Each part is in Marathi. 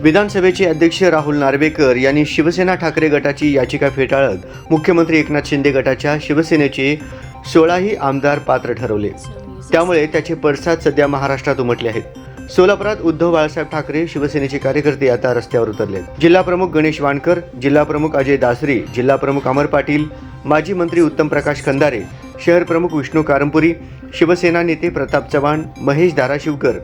विधानसभेचे अध्यक्ष राहुल नार्वेकर यांनी शिवसेना ठाकरे गटाची याचिका फेटाळत मुख्यमंत्री एकनाथ शिंदे गटाच्या शिवसेनेचे सोळाही आमदार पात्र ठरवले. त्यामुळे त्याचे पडसाद सध्या महाराष्ट्रात उमटले आहेत. सोलापुरात उद्धव बाळासाहेब ठाकरे शिवसेनेचे कार्यकर्ते आता रस्त्यावर उतरले जिल्हाप्रमुख गणेश वाणकर जिल्हाप्रमुख अजय दासरी जिल्हा प्रमुख अमर पाटील माजी मंत्री उत्तम प्रकाश खंदारे शहर प्रमुख विष्णू कारंपुरी शिवसेना नेते प्रताप चव्हाण महेश धाराशिवकर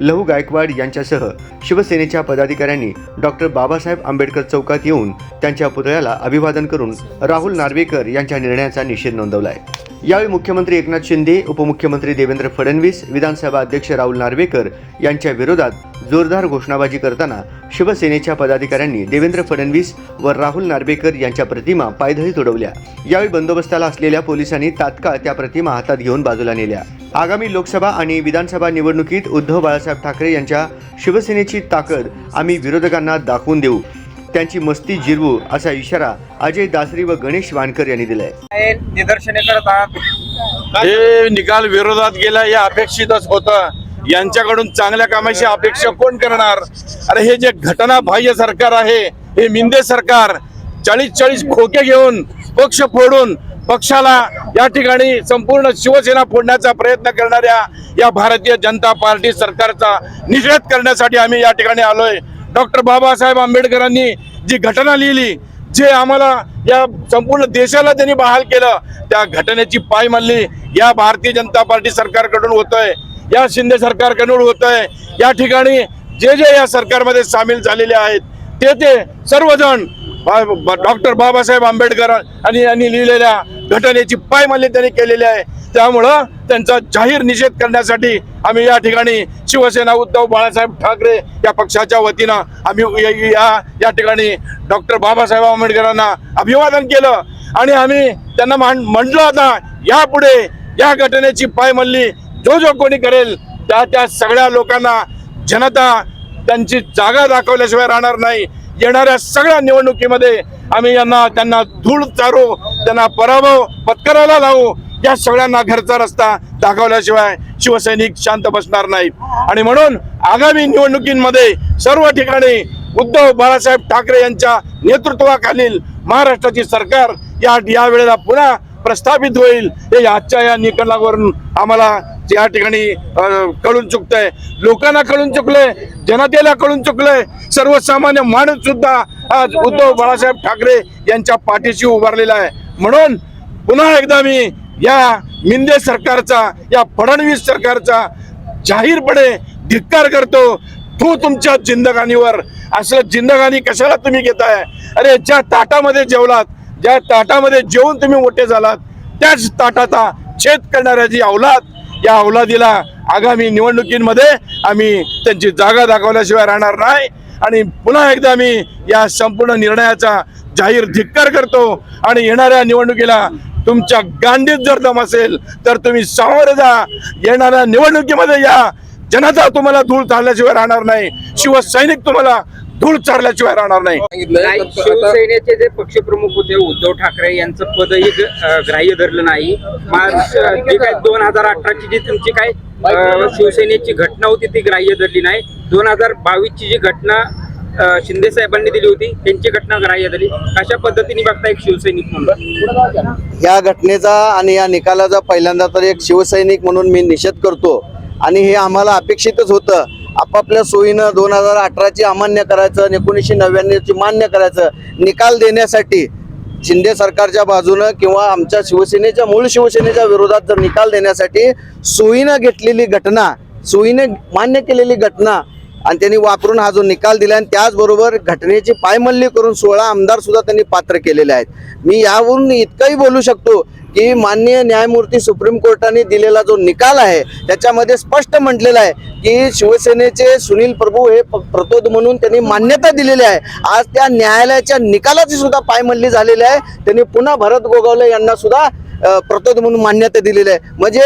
लहू गायकवाड यांच्यासह शिवसेनेच्या पदाधिकाऱ्यांनी डॉक्टर बाबासाहेब आंबेडकर चौकात येऊन त्यांच्या पुतळ्याला अभिवादन करून राहुल नार्वेकर यांच्या निर्णयाचा निषेध नोंदवला आहे यावेळी मुख्यमंत्री एकनाथ शिंदे उपमुख्यमंत्री देवेंद्र फडणवीस विधानसभा अध्यक्ष राहुल नार्वेकर यांच्या विरोधात जोरदार घोषणाबाजी करताना शिवसेनेच्या पदाधिकाऱ्यांनी देवेंद्र फडणवीस व राहुल नार्वेकर यांच्या प्रतिमा पायदळी उडवल्या यावेळी बंदोबस्ताला असलेल्या पोलिसांनी तात्काळ त्या प्रतिमा हातात घेऊन बाजूला नेल्या. आगामी लोकसभा आणि विधानसभा निवडणुकीत उद्धव बाळासाहेब ठाकरे यांच्या शिवसेनेची ताकद आम्ही विरोधकांना दाखवून देऊ. त्यांची मस्ती जिरवू असा इशारा अजय दासरी व गणेश वानकर यांनी दिलाय. निदर्शने करत आहात? हे निकाल विरोधात गेला हे अपेक्षितच होतं. यांच्याकडून चांगल्या कामाची अपेक्षा कोण करणार? अरे हे जे घटना बाह्य सरकार आहे हे मिंदे सरकार चाळीस चाळीस खोके घेऊन पक्ष फोडून पक्षाला या ठिकाणी संपूर्ण शिवसेना फोडण्याचा प्रयत्न करणाऱ्या या भारतीय जनता पार्टी सरकारचा निषेध करण्यासाठी आम्ही या ठिकाणी आलोय. डॉक्टर बाबासाहेब आंबेडकरांनी जी घटना लिहिली जे आम्हाला या संपूर्ण देशाला त्यांनी बहाल केलं त्या घटनेची पाय मानली या भारतीय जनता पार्टी सरकारकडून होतोय या शिंदे सरकारकडून होतोय. या ठिकाणी जे जे या सरकारमध्ये सामील झालेले आहेत ते ते सर्वजण डॉक्टर बाबासाहेब आंबेडकर आणि यांनी लिहिलेल्या घटनेची पायमाली त्यांनी केलेली आहे. त्यामुळं त्यांचा जाहीर निषेध करण्यासाठी आम्ही या ठिकाणी शिवसेना उद्धव बाळासाहेब ठाकरे या पक्षाच्या वतीनं आम्ही या- या ठिकाणी डॉक्टर बाबासाहेब आंबेडकरांना अभिवादन केलं. आणि आम्ही त्यांना मान- म्हटलं होता यापुढे या घटनेची पायमल्ली जो जो कोणी करेल त्या त्या सगळ्या लोकांना जनता त्यांची जागा दाखवल्याशिवाय राहणार नाही. येणाऱ्या सगळ्या निवडणुकीमध्ये आम्ही यांना त्यांना धूळ चारू त्यांना पराभव पत्करायला लावू. या सगळ्यांना घरचा रस्ता दाखवल्याशिवाय शिवसैनिक शांत बसणार नाही आणि म्हणून आगामी निवडणुकीमध्ये सर्व ठिकाणी उद्धव बाळासाहेब ठाकरे यांच्या नेतृत्वाखालील महाराष्ट्राची सरकार या या वेळेला पुन्हा प्रस्थापित होईल हे आजच्या या निकालावरून आम्हाला या ठिकाणी कळून चुकतंय. लोकांना कळून चुकलंय जनतेला कळून चुकलंय. सर्वसामान्य माणूस सुद्धा आज उद्धव बाळासाहेब ठाकरे यांच्या पाठीशी उभारलेला आहे. म्हणून पुन्हा एकदा मी या मिंदे सरकारचा या फडणवीस सरकारचा जाहीरपणे धिक्कार करतो. तू तुमच्या जिंदगानीवर असं जिंदगानी कशाला तुम्ही घेताय? अरे ज्या ताटामध्ये जेवलात ज्या ताटामध्ये जेवून तुम्ही मोठे झालात त्याच ताटाचा छेद करणाऱ्याची अवलाद या औलादीला आगामी निवडणुकीमध्ये आम्ही त्यांची जागा दाखवल्याशिवाय राहणार नाही. आणि पुन्हा एकदा मी या संपूर्ण निर्णयाचा जाहीर धिक्कार करतो. आणि येणाऱ्या निवडणुकीला तुमच्या गांडीत जर दम असेल तर तुम्ही सामोरे जा. येणाऱ्या निवडणुकीमध्ये या. जनता तुम्हाला धूळ चालल्याशिवाय राहणार नाही. शिवसैनिक तुम्हाला धूळ चालल्याशिवाय राहणार नाही. नाही, शिवसेनेचे जे पक्षप्रमुख होते उद्धव ठाकरे यांचं पदही ग- अं, ग्राह्य धरलं नाही. महाराष्ट्र जी काय दोन हजार अठराची जी तुमची काय अं, शिवसेनेची घटना होती ती ग्राह्य धरली नाही. दोन हजार बावीस ची जी घटना अं, शिंदे साहेबांनी दिली होती त्यांची घटना ग्राह्य धरली. अशा पद्धतीने बघता एक शिवसैनिक म्हणून. या घटनेचा आणि या निकालाचा पहिल्यांदा तर एक शिवसैनिक म्हणून मी निषेध करतो. आणि हे आम्हाला अपेक्षितच होतं. आपापल्या सोयीनं दोन हजार अठराची अमान्य करायचं आणि एकोणीसशे नव्याण्णवची मान्य करायचं. निकाल देण्यासाठी शिंदे सरकारच्या बाजूनं किंवा आमच्या शिवसेनेच्या मूळ शिवसेनेच्या विरोधात जर निकाल देण्यासाठी सोयीनं घेतलेली घटना सोयीने मान्य केलेली घटना आणि त्यांनी वापरून हा जो निकाल दिला आणि त्याचबरोबर घटनेची पायमल्ली करून सोळा आमदार सुद्धा त्यांनी पात्र केलेले आहेत. मी यावरून इतकंही बोलू शकतो की माननीय न्यायमूर्ती सुप्रीम कोर्टाने दिलेला जो निकाल आहे त्याच्यामध्ये स्पष्ट म्हटलेलं आहे की शिवसेनेचे सुनील प्रभू हे प- प्रतोद म्हणून त्यांनी मान्यता दिलेली आहे. आज त्या न्यायालयाच्या निकालाची सुद्धा पायमल्ली झालेली आहे. त्यांनी पुन्हा भरत गोगावले यांना सुद्धा प्रतोद म्हणून मान्यता दिलेली आहे. म्हणजे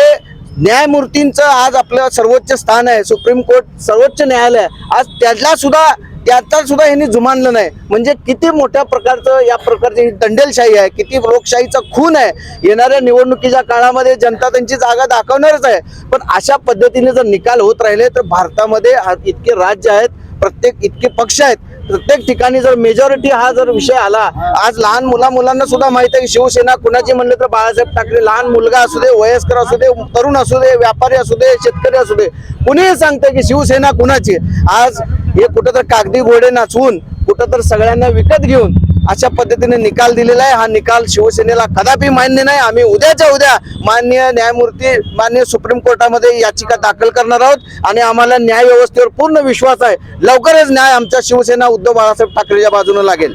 न्यायमूर्तींचं आज आपलं सर्वोच्च स्थान आहे सुप्रीम कोर्ट सर्वोच्च न्यायालय. आज त्याला सुद्धा त्याचा सुद्धा यांनी जुमानलं नाही. म्हणजे किती मोठ्या प्रकारचं या प्रकारची ही दंडेलशाही आहे किती लोकशाहीचा खून आहे. येणाऱ्या निवडणुकीच्या काळामध्ये जनता त्यांची जागा दाखवणारच आहे. पण अशा पद्धतीने जर निकाल होत राहिले तर भारतामध्ये इतके राज्य आहेत प्रत्येक इतके पक्ष आहेत प्रत्येक ठिकाणी जर मेजॉरिटी हा जर विषय आला आज लहान मुला मुलांना सुद्धा माहीत आहे की शिवसेना कुणाची म्हणलं तर बाळासाहेब ठाकरे लहान मुलगा असू दे वयस्कर असू दे तरुण असू दे व्यापारी असू दे शेतकरी असू दे कुणीही सांगतंय की शिवसेना कुणाची आज हे कुठं तर कागदी घोडे नाचवून कुठं तर सगळ्यांना विकत घेऊन अशा पद्धतीने निकाल दिलेला आहे. हा निकाल शिवसेनेला कदापि मान्य नाही. आम्ही उद्याच्या उद्या मान्य न्यायमूर्ती मान्य सुप्रीम कोर्टामध्ये याचिका दाखल करणार आहोत आणि आम्हाला न्याय व्यवस्थेवर पूर्ण विश्वास आहे. लवकरच न्याय आमच्या शिवसेना उद्धव बाळासाहेब ठाकरेच्या बाजूने लागेल.